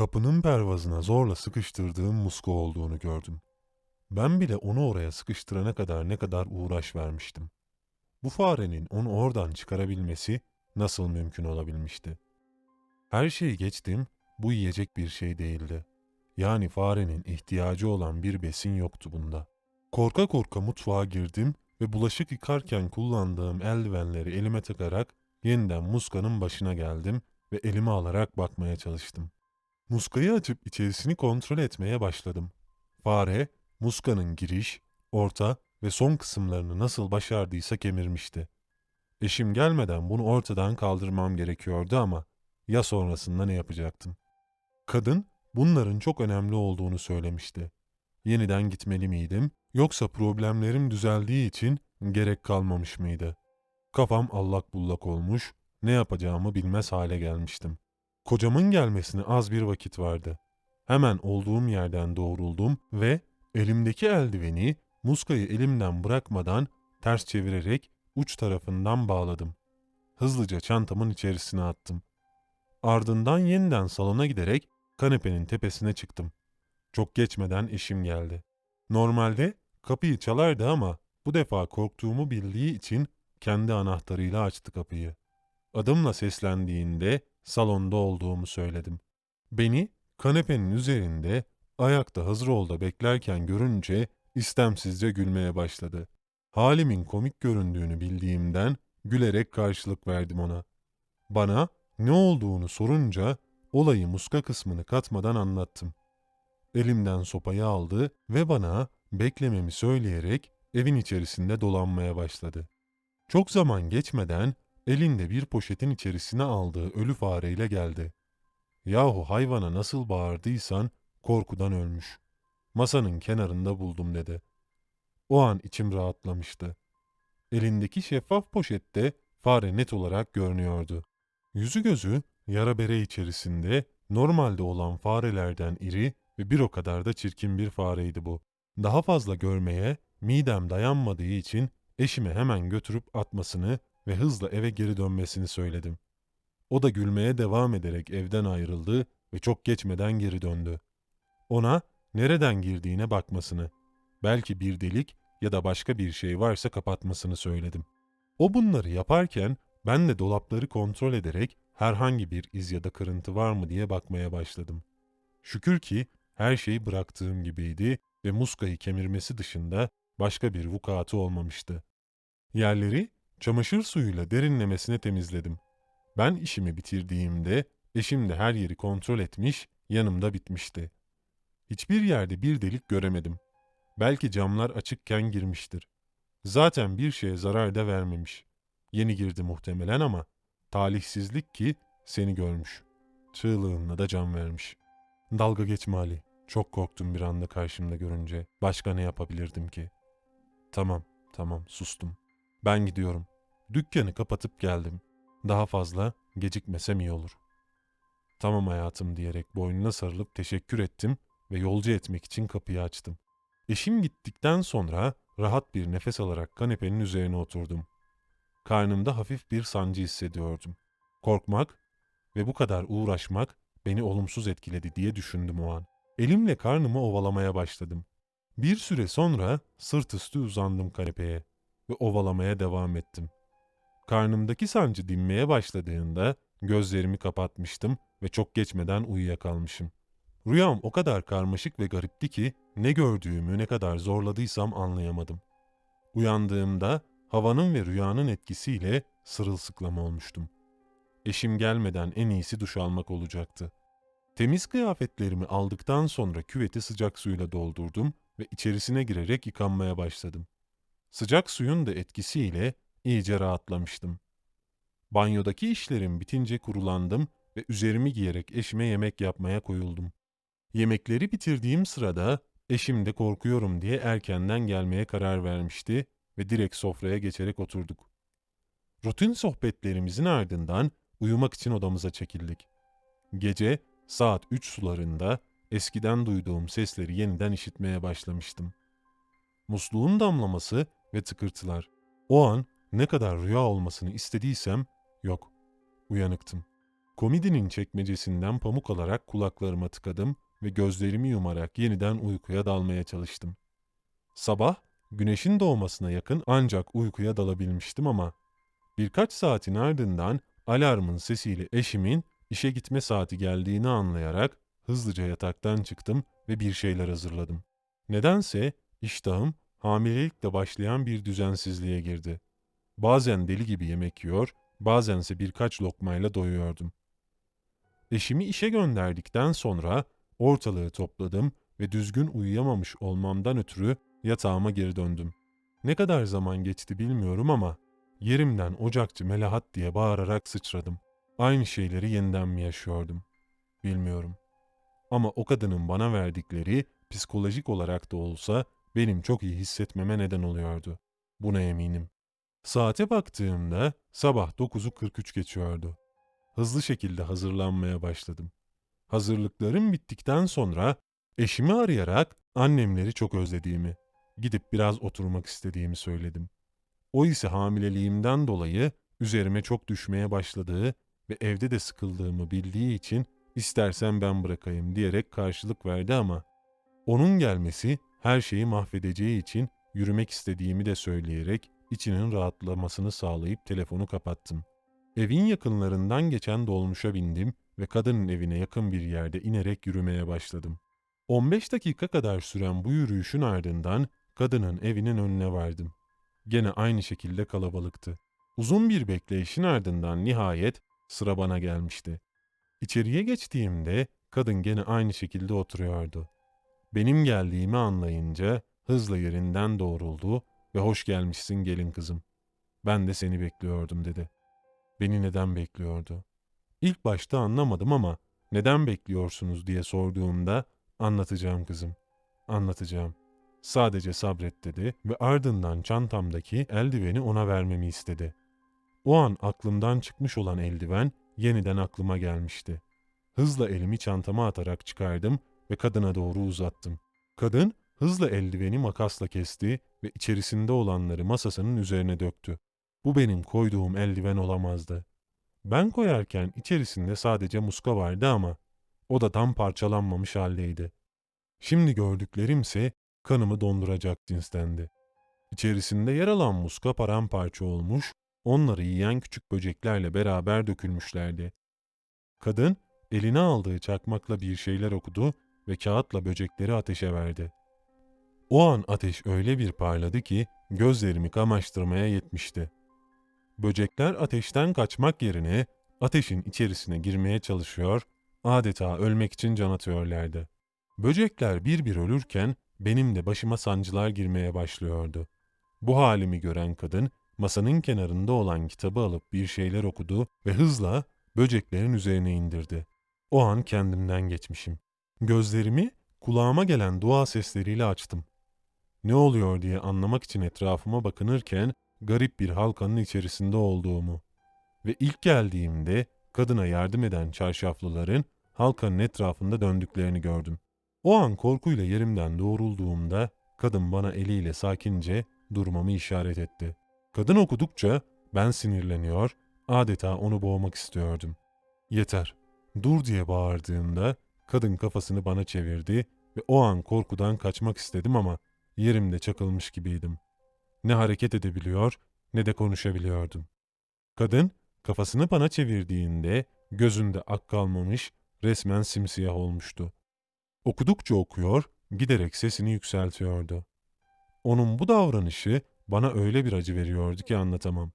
Kapının pervazına zorla sıkıştırdığım muska olduğunu gördüm. Ben bile onu oraya sıkıştırana kadar ne kadar uğraş vermiştim. Bu farenin onu oradan çıkarabilmesi nasıl mümkün olabilmişti? Her şeyi geçtim, bu yiyecek bir şey değildi. Yani farenin ihtiyacı olan bir besin yoktu bunda. Korka korka mutfağa girdim ve bulaşık yıkarken kullandığım eldivenleri elime takarak yeniden muskanın başına geldim ve elime alarak bakmaya çalıştım. Muskayı açıp içerisini kontrol etmeye başladım. Fare, muskanın giriş, orta ve son kısımlarını nasıl başardıysa kemirmişti. Eşim gelmeden bunu ortadan kaldırmam gerekiyordu ama ya sonrasında ne yapacaktım? Kadın bunların çok önemli olduğunu söylemişti. Yeniden gitmeli miydim yoksa problemlerim düzeldiği için gerek kalmamış mıydı? Kafam allak bullak olmuş, ne yapacağımı bilmez hale gelmiştim. Kocamın gelmesine az bir vakit vardı. Hemen olduğum yerden doğruldum ve elimdeki eldiveni muskayı elimden bırakmadan ters çevirerek uç tarafından bağladım. Hızlıca çantamın içerisine attım. Ardından yeniden salona giderek kanepenin tepesine çıktım. Çok geçmeden eşim geldi. Normalde kapıyı çalardı ama bu defa korktuğumu bildiği için kendi anahtarıyla açtı kapıyı. Adımla seslendiğinde salonda olduğumu söyledim. Beni kanepenin üzerinde ayakta hazır olda beklerken görünce istemsizce gülmeye başladı. Halimin komik göründüğünü bildiğimden gülerek karşılık verdim ona. Bana ne olduğunu sorunca olayı muska kısmını katmadan anlattım. Elimden sopayı aldı ve bana beklememi söyleyerek evin içerisinde dolanmaya başladı. Çok zaman geçmeden elinde bir poşetin içerisine aldığı ölü fareyle geldi. Yahu hayvana nasıl bağırdıysan korkudan ölmüş. Masanın kenarında buldum dedi. O an içim rahatlamıştı. Elindeki şeffaf poşette fare net olarak görünüyordu. Yüzü gözü yara bere içerisinde normalde olan farelerden iri ve bir o kadar da çirkin bir fareydi bu. Daha fazla görmeye midem dayanmadığı için eşime hemen götürüp atmasını ve hızla eve geri dönmesini söyledim. O da gülmeye devam ederek evden ayrıldı ve çok geçmeden geri döndü. Ona nereden girdiğine bakmasını, belki bir delik ya da başka bir şey varsa kapatmasını söyledim. O bunları yaparken ben de dolapları kontrol ederek herhangi bir iz ya da kırıntı var mı diye bakmaya başladım. Şükür ki her şey bıraktığım gibiydi ve muskayı kemirmesi dışında başka bir vukuatı olmamıştı. Yerleri çamaşır suyuyla derinlemesine temizledim. Ben işimi bitirdiğimde eşim de her yeri kontrol etmiş, yanımda bitmişti. Hiçbir yerde bir delik göremedim. Belki camlar açıkken girmiştir. Zaten bir şeye zarar da vermemiş. Yeni girdi muhtemelen ama talihsizlik ki seni görmüş. Çığlığınla da can vermiş. Dalga geçme Ali. Çok korktum bir anda karşımda görünce. Başka ne yapabilirdim ki? Tamam, tamam sustum. Ben gidiyorum. Dükkanı kapatıp geldim. Daha fazla gecikmesem iyi olur. Tamam hayatım diyerek boynuna sarılıp teşekkür ettim ve yolcu etmek için kapıyı açtım. Eşim gittikten sonra rahat bir nefes alarak kanepenin üzerine oturdum. Karnımda hafif bir sancı hissediyordum. Korkmak ve bu kadar uğraşmak beni olumsuz etkiledi diye düşündüm o an. Elimle karnımı ovalamaya başladım. Bir süre sonra sırt üstü uzandım kanepeye ve ovalamaya devam ettim. Karnımdaki sancı dinmeye başladığında gözlerimi kapatmıştım ve çok geçmeden uyuyakalmışım. Rüyam o kadar karmaşık ve garipti ki ne gördüğümü ne kadar zorladıysam anlayamadım. Uyandığımda havanın ve rüyanın etkisiyle sırılsıklam olmuştum. Eşim gelmeden en iyisi duş almak olacaktı. Temiz kıyafetlerimi aldıktan sonra küveti sıcak suyla doldurdum ve içerisine girerek yıkanmaya başladım. Sıcak suyun da etkisiyle iyice rahatlamıştım. Banyodaki işlerim bitince kurulandım ve üzerimi giyerek eşime yemek yapmaya koyuldum. Yemekleri bitirdiğim sırada eşim de korkuyorum diye erkenden gelmeye karar vermişti ve direkt sofraya geçerek oturduk. Rutin sohbetlerimizin ardından uyumak için odamıza çekildik. Gece saat 3 sularında eskiden duyduğum sesleri yeniden işitmeye başlamıştım. Musluğun damlaması ve tıkırtılar. O an ne kadar rüya olmasını istediysem yok. Uyanıktım. Komidinin çekmecesinden pamuk alarak kulaklarıma tıkadım ve gözlerimi yumarak yeniden uykuya dalmaya çalıştım. Sabah güneşin doğmasına yakın ancak uykuya dalabilmiştim ama birkaç saatin ardından alarmın sesiyle eşimin işe gitme saati geldiğini anlayarak hızlıca yataktan çıktım ve bir şeyler hazırladım. Nedense iştahım hamilelikle başlayan bir düzensizliğe girdi. Bazen deli gibi yemek yiyor, bazense birkaç lokmayla doyuyordum. Eşimi işe gönderdikten sonra ortalığı topladım ve düzgün uyuyamamış olmamdan ötürü yatağıma geri döndüm. Ne kadar zaman geçti bilmiyorum ama yerimden ocakçı Melahat diye bağırarak sıçradım. Aynı şeyleri yeniden mi yaşıyordum? Bilmiyorum. Ama o kadının bana verdikleri psikolojik olarak da olsa benim çok iyi hissetmeme neden oluyordu. Buna eminim. Saate baktığımda sabah 9'u 43 geçiyordu. Hızlı şekilde hazırlanmaya başladım. Hazırlıklarım bittikten sonra eşimi arayarak annemleri çok özlediğimi, gidip biraz oturmak istediğimi söyledim. O ise hamileliğimden dolayı üzerime çok düşmeye başladığı ve evde de sıkıldığımı bildiği için istersen ben bırakayım diyerek karşılık verdi ama onun gelmesi her şeyi mahvedeceği için yürümek istediğimi de söyleyerek içinin rahatlamasını sağlayıp telefonu kapattım. Evin yakınlarından geçen dolmuşa bindim ve kadının evine yakın bir yerde inerek yürümeye başladım. 15 dakika kadar süren bu yürüyüşün ardından kadının evinin önüne vardım. Gene aynı şekilde kalabalıktı. Uzun bir bekleyişin ardından nihayet sıra bana gelmişti. İçeriye geçtiğimde kadın gene aynı şekilde oturuyordu. Benim geldiğimi anlayınca hızla yerinden doğruldu ve hoş gelmişsin gelin kızım. Ben de seni bekliyordum dedi. Beni neden bekliyordu? İlk başta anlamadım ama neden bekliyorsunuz diye sorduğumda anlatacağım kızım. Anlatacağım. Sadece sabret dedi ve ardından çantamdaki eldiveni ona vermemi istedi. O an aklımdan çıkmış olan eldiven yeniden aklıma gelmişti. Hızla elimi çantama atarak çıkardım ve kadına doğru uzattım. Kadın hızla eldiveni makasla kesti ve içerisinde olanları masasının üzerine döktü. Bu benim koyduğum eldiven olamazdı. Ben koyarken içerisinde sadece muska vardı ama o da tam parçalanmamış haldeydi. Şimdi gördüklerimse kanımı donduracak cinstendi. İçerisinde yer alan muska paramparça olmuş, onları yiyen küçük böceklerle beraber dökülmüşlerdi. Kadın eline aldığı çakmakla bir şeyler okudu ve kağıtla böcekleri ateşe verdi. O an ateş öyle bir parladı ki gözlerimi kamaştırmaya yetmişti. Böcekler ateşten kaçmak yerine ateşin içerisine girmeye çalışıyor, adeta ölmek için can atıyorlardı. Böcekler bir bir ölürken benim de başıma sancılar girmeye başlıyordu. Bu halimi gören kadın masanın kenarında olan kitabı alıp bir şeyler okudu ve hızla böceklerin üzerine indirdi. O an kendimden geçmişim. Gözlerimi kulağıma gelen dua sesleriyle açtım. Ne oluyor diye anlamak için etrafıma bakınırken garip bir halkanın içerisinde olduğumu ve ilk geldiğimde kadına yardım eden çarşaflıların halkanın etrafında döndüklerini gördüm. O an korkuyla yerimden doğrulduğumda kadın bana eliyle sakince durmamı işaret etti. Kadın okudukça ben sinirleniyor, adeta onu boğmak istiyordum. Yeter, dur diye bağırdığımda kadın kafasını bana çevirdi ve o an korkudan kaçmak istedim ama yerimde çakılmış gibiydim. Ne hareket edebiliyor ne de konuşabiliyordum. Kadın kafasını bana çevirdiğinde gözünde ak kalmamış, resmen simsiyah olmuştu. Okudukça okuyor, giderek sesini yükseltiyordu. Onun bu davranışı bana öyle bir acı veriyordu ki anlatamam.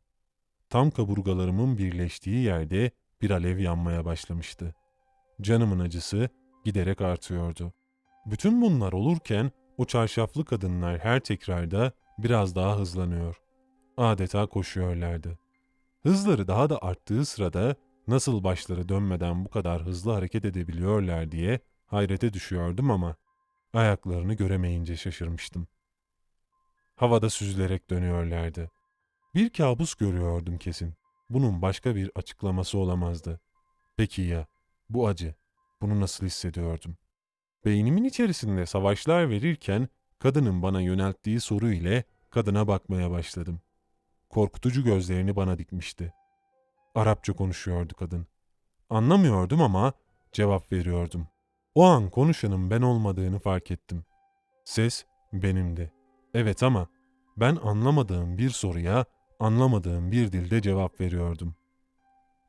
Tam kaburgalarımın birleştiği yerde bir alev yanmaya başlamıştı. Canımın acısı giderek artıyordu. Bütün bunlar olurken o çarşaflı kadınlar her tekrarda biraz daha hızlanıyor. Adeta koşuyorlardı. Hızları daha da arttığı sırada nasıl başları dönmeden bu kadar hızlı hareket edebiliyorlar diye hayrete düşüyordum ama ayaklarını göremeyince şaşırmıştım. Havada süzülerek dönüyorlardı. Bir kabus görüyordum kesin. Bunun başka bir açıklaması olamazdı. Peki ya bu acı? Bunu nasıl hissediyordum? Beynimin içerisinde savaşlar verirken kadının bana yönelttiği soru ile kadına bakmaya başladım. Korkutucu gözlerini bana dikmişti. Arapça konuşuyordu kadın. Anlamıyordum ama cevap veriyordum. O an konuşanın ben olmadığını fark ettim. Ses benimdi. Evet ama ben anlamadığım bir soruya anlamadığım bir dilde cevap veriyordum.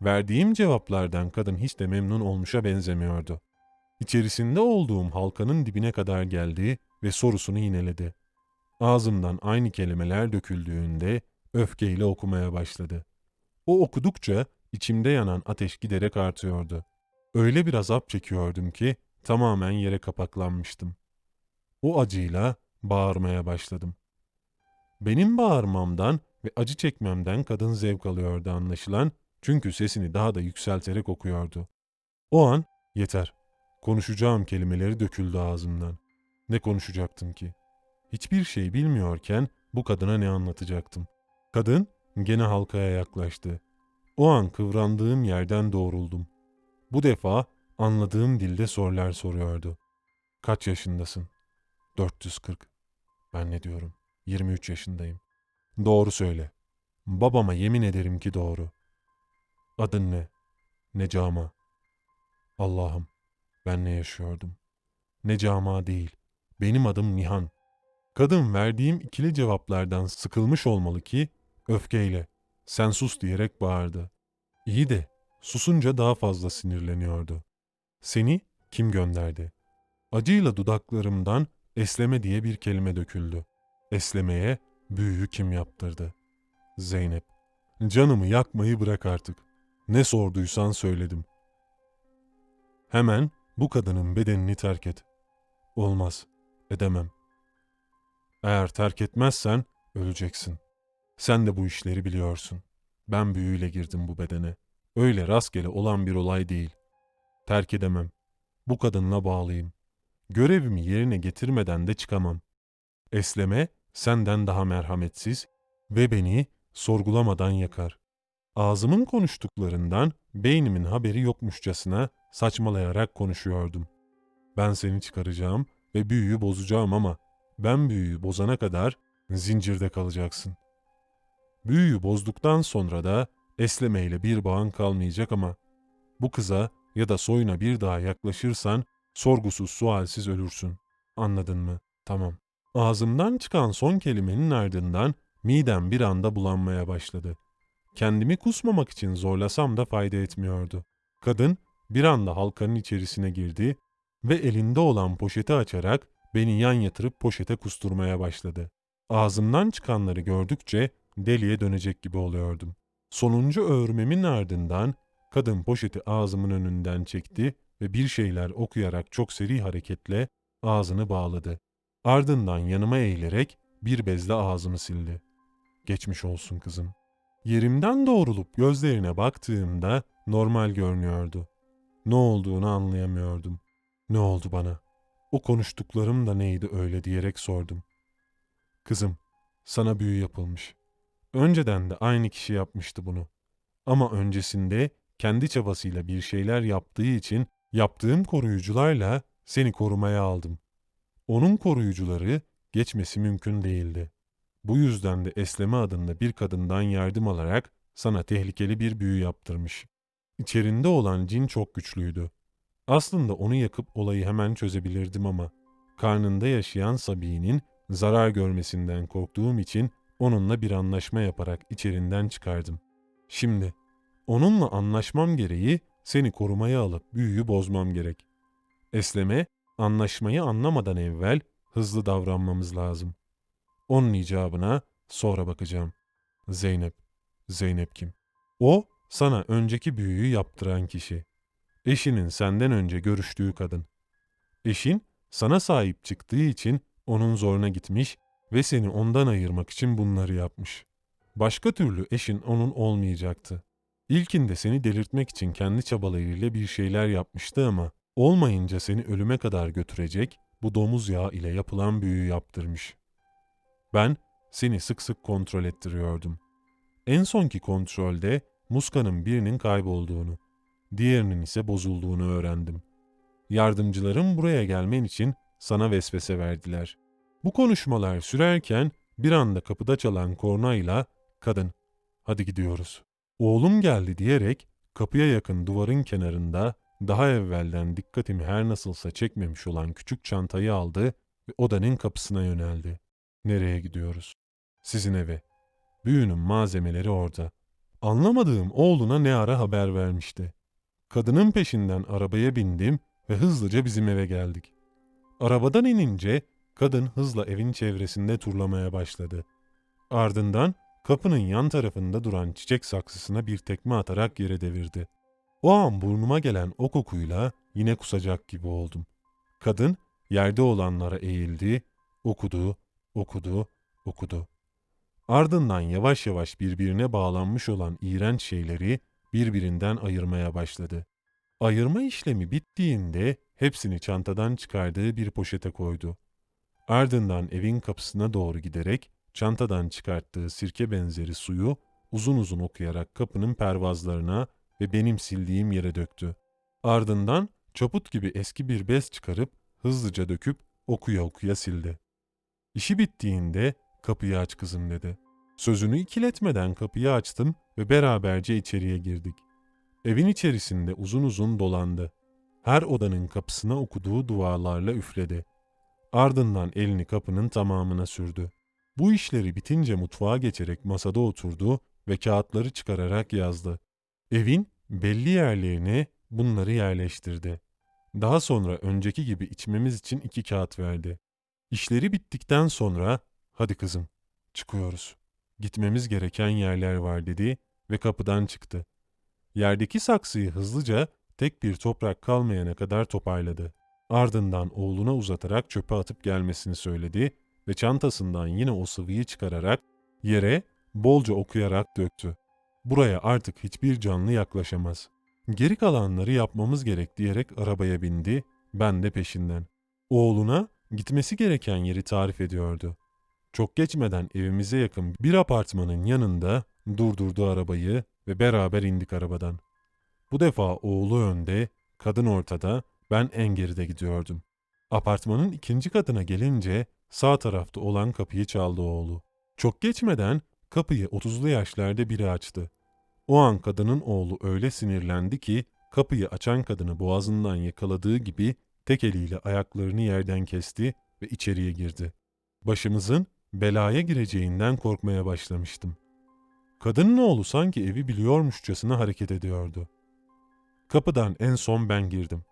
Verdiğim cevaplardan kadın hiç de memnun olmuşa benzemiyordu. İçerisinde olduğum halkanın dibine kadar geldi ve sorusunu yineledi. Ağzımdan aynı kelimeler döküldüğünde öfkeyle okumaya başladı. O okudukça içimde yanan ateş giderek artıyordu. Öyle bir azap çekiyordum ki tamamen yere kapaklanmıştım. O acıyla bağırmaya başladım. Benim bağırmamdan ve acı çekmemden kadın zevk alıyordu anlaşılan çünkü sesini daha da yükselterek okuyordu. O an yeter. Konuşacağım kelimeleri döküldü ağzımdan. Ne konuşacaktım ki? Hiçbir şey bilmiyorken bu kadına ne anlatacaktım? Kadın gene halkaya yaklaştı. O an kıvrandığım yerden doğruldum. Bu defa anladığım dilde sorular soruyordu. Kaç yaşındasın? 440. Ben ne diyorum? 23 yaşındayım. Doğru söyle. Babama yemin ederim ki doğru. Adın ne? Necama. Allah'ım, ben ne yaşıyordum? Necama değil, benim adım Nihan. Kadın verdiğim ikili cevaplardan sıkılmış olmalı ki, öfkeyle, sen sus diyerek bağırdı. İyi de, susunca daha fazla sinirleniyordu. Seni kim gönderdi? Acıyla dudaklarımdan esleme diye bir kelime döküldü. Eslemeye büyüyü kim yaptırdı? Zeynep. Canımı yakmayı bırak artık. Ne sorduysan söyledim. Hemen bu kadının bedenini terk et. Olmaz, edemem. Eğer terk etmezsen öleceksin. Sen de bu işleri biliyorsun. Ben büyüyle girdim bu bedene. Öyle rastgele olan bir olay değil. Terk edemem. Bu kadınla bağlıyım. Görevimi yerine getirmeden de çıkamam. Esleme senden daha merhametsiz ve beni sorgulamadan yakar. Ağzımın konuştuklarından beynimin haberi yokmuşçasına saçmalayarak konuşuyordum. Ben seni çıkaracağım ve büyüyü bozacağım ama ben büyüyü bozana kadar zincirde kalacaksın. Büyüyü bozduktan sonra da eslemeyle bir bağın kalmayacak ama bu kıza ya da soyuna bir daha yaklaşırsan sorgusuz sualsiz ölürsün. Anladın mı? Tamam. Ağzımdan çıkan son kelimenin ardından midem bir anda bulanmaya başladı. Kendimi kusmamak için zorlasam da fayda etmiyordu. Kadın bir anda halkanın içerisine girdi ve elinde olan poşeti açarak beni yan yatırıp poşete kusturmaya başladı. Ağzımdan çıkanları gördükçe deliye dönecek gibi oluyordum. Sonuncu öğürmemin ardından kadın poşeti ağzımın önünden çekti ve bir şeyler okuyarak çok seri hareketle ağzını bağladı. Ardından yanıma eğilerek bir bezle ağzımı sildi. Geçmiş olsun kızım. Yerimden doğrulup gözlerine baktığımda normal görünüyordu. Ne olduğunu anlayamıyordum. Ne oldu bana? O konuştuklarım da neydi öyle diyerek sordum. Kızım, sana büyü yapılmış. Önceden de aynı kişi yapmıştı bunu. Ama öncesinde kendi çabasıyla bir şeyler yaptığı için yaptığım koruyucularla seni korumaya aldım. Onun koruyucuları geçmesi mümkün değildi. Bu yüzden de Esleme adında bir kadından yardım alarak sana tehlikeli bir büyü yaptırmış. İçerinde olan cin çok güçlüydü. Aslında onu yakıp olayı hemen çözebilirdim ama karnında yaşayan Sabi'nin zarar görmesinden korktuğum için onunla bir anlaşma yaparak içerinden çıkardım. Şimdi onunla anlaşmam gereği seni korumaya alıp büyüyü bozmam gerek. Esleme, anlaşmayı anlamadan evvel hızlı davranmamız lazım. Onun icabına sonra bakacağım. Zeynep. Zeynep kim? O, sana önceki büyüyü yaptıran kişi. Eşinin senden önce görüştüğü kadın. Eşin, sana sahip çıktığı için onun zoruna gitmiş ve seni ondan ayırmak için bunları yapmış. Başka türlü eşin onun olmayacaktı. İlkinde seni delirtmek için kendi çabalarıyla bir şeyler yapmıştı ama olmayınca seni ölüme kadar götürecek bu domuz yağı ile yapılan büyü yaptırmış. Ben seni sık sık kontrol ettiriyordum. En sonki kontrolde muskanın birinin kaybolduğunu, diğerinin ise bozulduğunu öğrendim. Yardımcılarım buraya gelmen için sana vesvese verdiler. Bu konuşmalar sürerken bir anda kapıda çalan kornayla kadın, hadi gidiyoruz. Oğlum geldi diyerek kapıya yakın duvarın kenarında daha evvelden dikkatimi her nasılsa çekmemiş olan küçük çantayı aldı ve odanın kapısına yöneldi. Nereye gidiyoruz? Sizin eve. Büyünün malzemeleri orada. Anlamadığım oğluna ne ara haber vermişti. Kadının peşinden arabaya bindim ve hızlıca bizim eve geldik. Arabadan inince kadın hızla evin çevresinde turlamaya başladı. Ardından kapının yan tarafında duran çiçek saksısına bir tekme atarak yere devirdi. O an burnuma gelen o kokuyla yine kusacak gibi oldum. Kadın yerde olanlara eğildi, okudu, okudu, okudu. Ardından yavaş yavaş birbirine bağlanmış olan iğrenç şeyleri birbirinden ayırmaya başladı. Ayırma işlemi bittiğinde hepsini çantadan çıkardığı bir poşete koydu. Ardından evin kapısına doğru giderek çantadan çıkarttığı sirke benzeri suyu uzun uzun okuyarak kapının pervazlarına ve benim sildiğim yere döktü. Ardından çaput gibi eski bir bez çıkarıp hızlıca döküp okuya okuya sildi. İşi bittiğinde kapıyı aç kızım dedi. Sözünü ikiletmeden kapıyı açtım ve beraberce içeriye girdik. Evin içerisinde uzun uzun dolandı. Her odanın kapısına okuduğu dualarla üfledi. Ardından elini kapının tamamına sürdü. Bu işleri bitince mutfağa geçerek masada oturdu ve kağıtları çıkararak yazdı. Evin belli yerlerine bunları yerleştirdi. Daha sonra önceki gibi içmemiz için iki kağıt verdi. İşleri bittikten sonra hadi kızım çıkıyoruz. Gitmemiz gereken yerler var dedi ve kapıdan çıktı. Yerdeki saksıyı hızlıca tek bir toprak kalmayana kadar toparladı. Ardından oğluna uzatarak çöpe atıp gelmesini söyledi ve çantasından yine o sıvıyı çıkararak yere bolca okuyarak döktü. Buraya artık hiçbir canlı yaklaşamaz. Geri kalanları yapmamız gerek diyerek arabaya bindi, ben de peşinden. Oğluna gitmesi gereken yeri tarif ediyordu. Çok geçmeden evimize yakın bir apartmanın yanında durdurdu arabayı ve beraber indik arabadan. Bu defa oğlu önde, kadın ortada, ben en geride gidiyordum. Apartmanın ikinci katına gelince sağ tarafta olan kapıyı çaldı oğlu. Çok geçmeden kapıyı otuzlu yaşlarda biri açtı. O an kadının oğlu öyle sinirlendi ki kapıyı açan kadını boğazından yakaladığı gibi tek eliyle ayaklarını yerden kesti ve içeriye girdi. Başımızın belaya gireceğinden korkmaya başlamıştım. Kadının oğlu sanki evi biliyormuşçasına hareket ediyordu. Kapıdan en son ben girdim.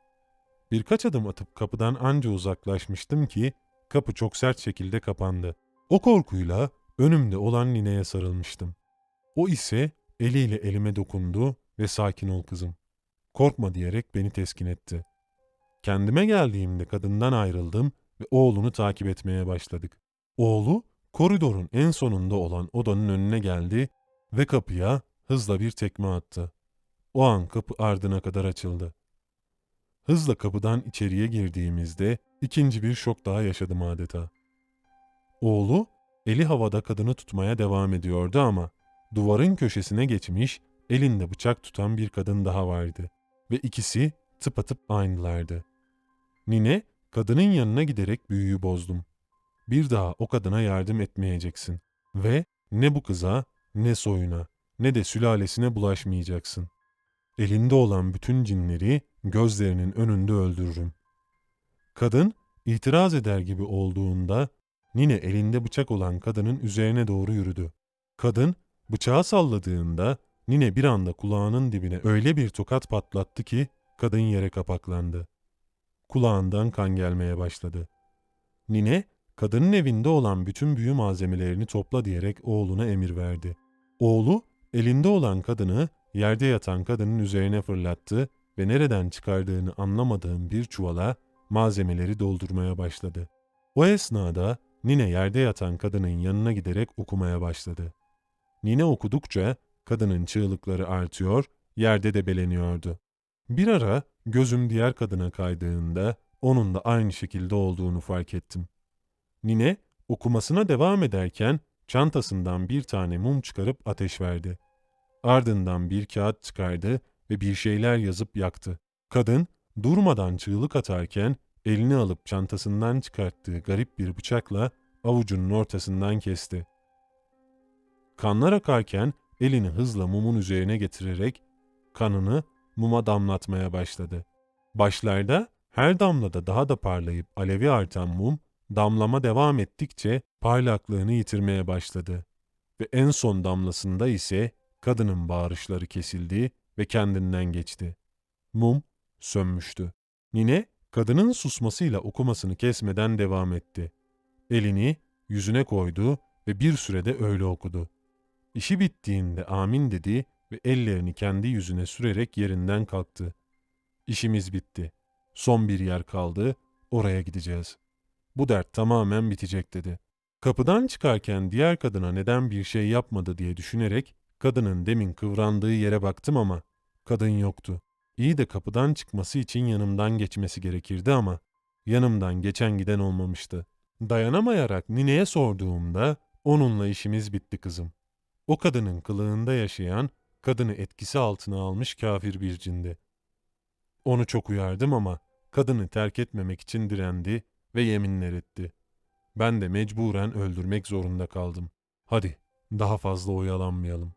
Birkaç adım atıp kapıdan anca uzaklaşmıştım ki kapı çok sert şekilde kapandı. O korkuyla önümde olan nineye sarılmıştım. O ise eliyle elime dokundu ve sakin ol kızım. Korkma diyerek beni teskin etti. Kendime geldiğimde kadından ayrıldım ve oğlunu takip etmeye başladık. Oğlu koridorun en sonunda olan odanın önüne geldi ve kapıya hızla bir tekme attı. O an kapı ardına kadar açıldı. Hızla kapıdan içeriye girdiğimizde ikinci bir şok daha yaşadım adeta. Oğlu eli havada kadını tutmaya devam ediyordu ama duvarın köşesine geçmiş elinde bıçak tutan bir kadın daha vardı ve ikisi tıpatıp aynılardı. Nine kadının yanına giderek büyüyü bozdum. Bir daha o kadına yardım etmeyeceksin ve ne bu kıza ne soyuna ne de sülalesine bulaşmayacaksın. Elinde olan bütün cinleri gözlerinin önünde öldürürüm. Kadın itiraz eder gibi olduğunda Nine elinde bıçak olan kadının üzerine doğru yürüdü. Kadın bıçağı salladığında Nine bir anda kulağının dibine öyle bir tokat patlattı ki kadın yere kapaklandı. Kulağından kan gelmeye başladı. Nine, kadının evinde olan bütün büyü malzemelerini topla diyerek oğluna emir verdi. Oğlu, elinde olan kadını yerde yatan kadının üzerine fırlattı ve nereden çıkardığını anlamadığım bir çuvala malzemeleri doldurmaya başladı. O esnada Nine yerde yatan kadının yanına giderek okumaya başladı. Nine okudukça kadının çığlıkları artıyor, yerde de beleniyordu. Bir ara gözüm diğer kadına kaydığında onun da aynı şekilde olduğunu fark ettim. Nine okumasına devam ederken çantasından bir tane mum çıkarıp ateş verdi. Ardından bir kağıt çıkardı ve bir şeyler yazıp yaktı. Kadın durmadan çığlık atarken elini alıp çantasından çıkarttığı garip bir bıçakla avucunun ortasından kesti. Kanlar akarken elini hızla mumun üzerine getirerek kanını muma damlatmaya başladı. Başlarda her damlada daha da parlayıp alevi artan mum, damlama devam ettikçe parlaklığını yitirmeye başladı. Ve en son damlasında ise kadının bağırışları kesildi ve kendinden geçti. Mum sönmüştü. Nine kadının susmasıyla okumasını kesmeden devam etti. Elini yüzüne koydu ve bir sürede öyle okudu. İşi bittiğinde amin dedi ve ellerini kendi yüzüne sürerek yerinden kalktı. İşimiz bitti. Son bir yer kaldı, oraya gideceğiz. Bu dert tamamen bitecek dedi. Kapıdan çıkarken diğer kadına neden bir şey yapmadı diye düşünerek kadının demin kıvrandığı yere baktım ama kadın yoktu. İyi de kapıdan çıkması için yanımdan geçmesi gerekirdi ama yanımdan geçen giden olmamıştı. Dayanamayarak nineye sorduğumda onunla işimiz bitti kızım. O kadının kılığında yaşayan, kadını etkisi altına almış kafir bir cindi. Onu çok uyardım ama kadını terk etmemek için direndi ve yeminler etti. Ben de mecburen öldürmek zorunda kaldım. Hadi daha fazla oyalanmayalım.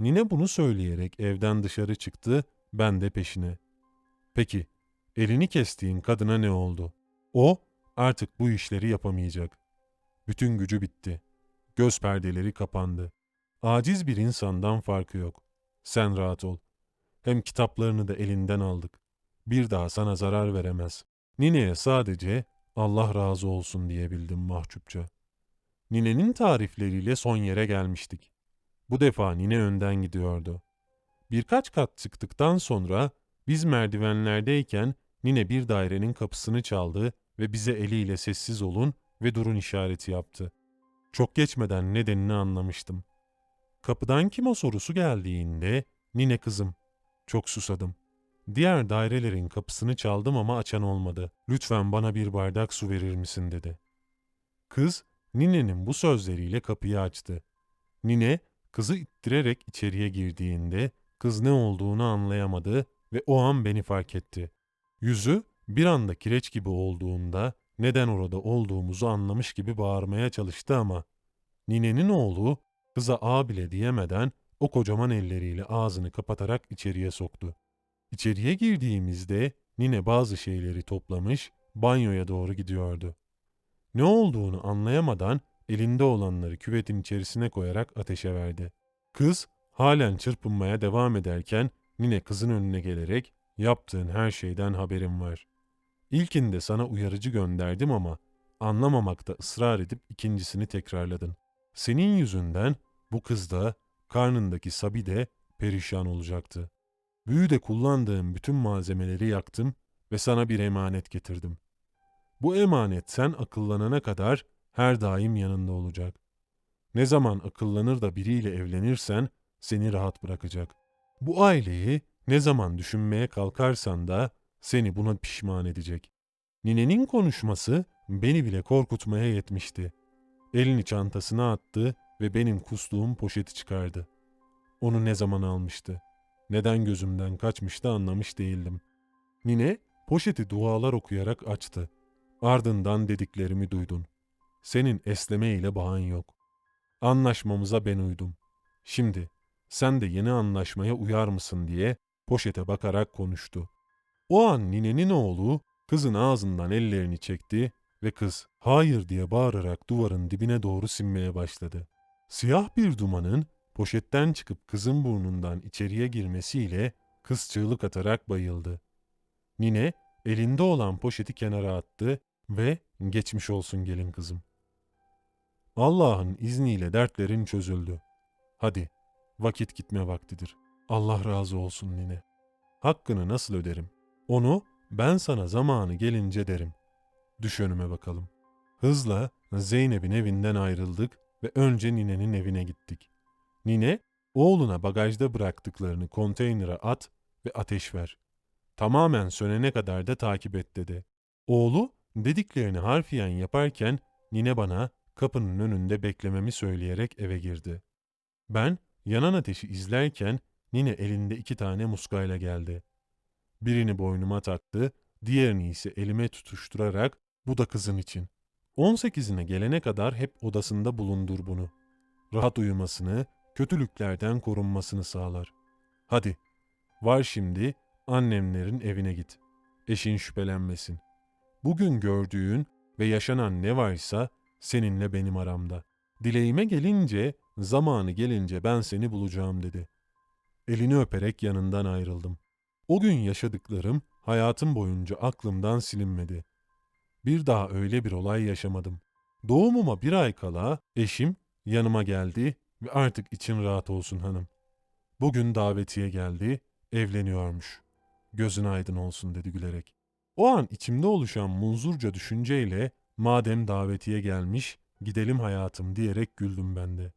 Nine bunu söyleyerek evden dışarı çıktı, ben de peşine. Peki, elini kestiğin kadına ne oldu? O artık bu işleri yapamayacak. Bütün gücü bitti. Göz perdeleri kapandı. Aciz bir insandan farkı yok. Sen rahat ol. Hem kitaplarını da elinden aldık. Bir daha sana zarar veremez. Nine'ye sadece Allah razı olsun diyebildim mahcupça. Nine'nin tarifleriyle son yere gelmiştik. Bu defa Nine önden gidiyordu. Birkaç kat çıktıktan sonra biz merdivenlerdeyken Nine bir dairenin kapısını çaldı ve bize eliyle sessiz olun ve durun işareti yaptı. Çok geçmeden nedenini anlamıştım. Kapıdan kim o sorusu geldiğinde Nine kızım. Çok susadım. Diğer dairelerin kapısını çaldım ama açan olmadı. Lütfen bana bir bardak su verir misin dedi. Kız Nine'nin bu sözleriyle kapıyı açtı. Nine kızı ittirerek içeriye girdiğinde kız ne olduğunu anlayamadı ve o an beni fark etti. Yüzü bir anda kireç gibi olduğunda neden orada olduğumuzu anlamış gibi bağırmaya çalıştı ama Nine'nin oğlu kıza a bile diyemeden o kocaman elleriyle ağzını kapatarak içeriye soktu. İçeriye girdiğimizde Nine bazı şeyleri toplamış, banyoya doğru gidiyordu. Ne olduğunu anlayamadan elinde olanları küvetin içerisine koyarak ateşe verdi. Kız halen çırpınmaya devam ederken Nine kızın önüne gelerek yaptığın her şeyden haberim var. İlkinde sana uyarıcı gönderdim ama anlamamakta ısrar edip ikincisini tekrarladın. Senin yüzünden bu kız da karnındaki Sabi de perişan olacaktı. Büyüde kullandığım bütün malzemeleri yaktım ve sana bir emanet getirdim. Bu emanet sen akıllanana kadar her daim yanında olacak. Ne zaman akıllanır da biriyle evlenirsen seni rahat bırakacak. Bu aileyi ne zaman düşünmeye kalkarsan da seni buna pişman edecek. Ninenin konuşması beni bile korkutmaya yetmişti. Elini çantasına attı ve benim kustuğum poşeti çıkardı. Onu ne zaman almıştı? Neden gözümden kaçmıştı anlamış değildim. Nine poşeti dualar okuyarak açtı. Ardından dediklerimi duydun. Senin esneme ile bağın yok. Anlaşmamıza ben uydum. Şimdi sen de yeni anlaşmaya uyar mısın diye poşete bakarak konuştu. O an ninenin oğlu kızın ağzından ellerini çekti ve kız hayır diye bağırarak duvarın dibine doğru sinmeye başladı. Siyah bir dumanın poşetten çıkıp kızın burnundan içeriye girmesiyle kız çığlık atarak bayıldı. Nine elinde olan poşeti kenara attı ve geçmiş olsun gelin kızım. Allah'ın izniyle dertlerin çözüldü. Hadi vakit gitme vaktidir. Allah razı olsun nine. Hakkını nasıl öderim? Onu ben sana zamanı gelince derim. Düş önüme bakalım. Hızla Zeynep'in evinden ayrıldık ve önce ninenin evine gittik. Nine, oğluna bagajda bıraktıklarını konteynere at ve ateş ver. Tamamen sönene kadar da takip et dedi. Oğlu dediklerini harfiyen yaparken Nine bana kapının önünde beklememi söyleyerek eve girdi. Ben yanan ateşi izlerken Nine elinde iki tane muskayla geldi. Birini boynuma taktı, diğerini ise elime tutuşturarak bu da kızın için. 18'ine gelene kadar hep odasında bulundur bunu. Rahat uyumasını, kötülüklerden korunmasını sağlar. Hadi, Var şimdi annemlerin evine git. Eşin şüphelenmesin. Bugün gördüğün ve yaşanan ne varsa seninle benim aramda. Dileğime gelince, zamanı gelince ben seni bulacağım dedi. Elini öperek yanından ayrıldım. O gün yaşadıklarım hayatım boyunca aklımdan silinmedi. Bir daha öyle bir olay yaşamadım. Doğumuma bir ay kala eşim yanıma geldi ve artık için rahat olsun hanım. Bugün davetiye geldi, evleniyormuş. Gözün aydın olsun dedi gülerek. O an içimde oluşan munzurca düşünceyle madem davetiye gelmiş gidelim hayatım diyerek güldüm ben de.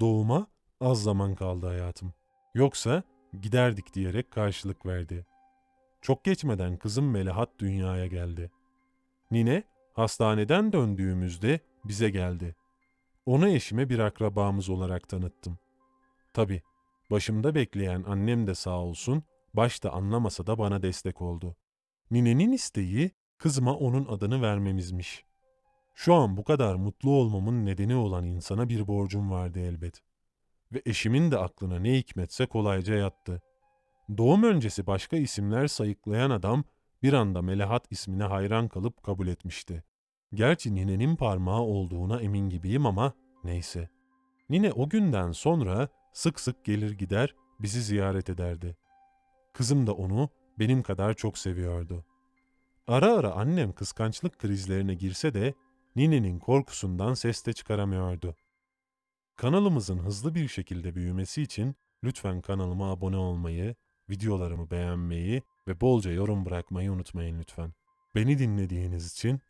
Doğuma az zaman kaldı hayatım. Yoksa giderdik diyerek karşılık verdi. Çok geçmeden kızım Melahat dünyaya geldi. Nine hastaneden döndüğümüzde bize geldi. Onu eşime bir akrabamız olarak tanıttım. Tabi başımda bekleyen annem de sağ olsun başta anlamasa da bana destek oldu. Ninenin isteği kızıma onun adını vermemizmiş. Şu an bu kadar mutlu olmamın nedeni olan insana bir borcum vardı elbet. Ve eşimin de aklına ne hikmetse kolayca yattı. Doğum öncesi başka isimler sayıklayan adam bir anda Melahat ismine hayran kalıp kabul etmişti. Gerçi ninenin parmağı olduğuna emin gibiyim ama neyse. Nine o günden sonra sık sık gelir gider bizi ziyaret ederdi. Kızım da onu benim kadar çok seviyordu. Ara ara annem kıskançlık krizlerine girse de ninenin korkusundan ses de çıkaramıyordu. Kanalımızın hızlı bir şekilde büyümesi için lütfen kanalıma abone olmayı, videolarımı beğenmeyi ve bolca yorum bırakmayı unutmayın lütfen. Beni dinlediğiniz için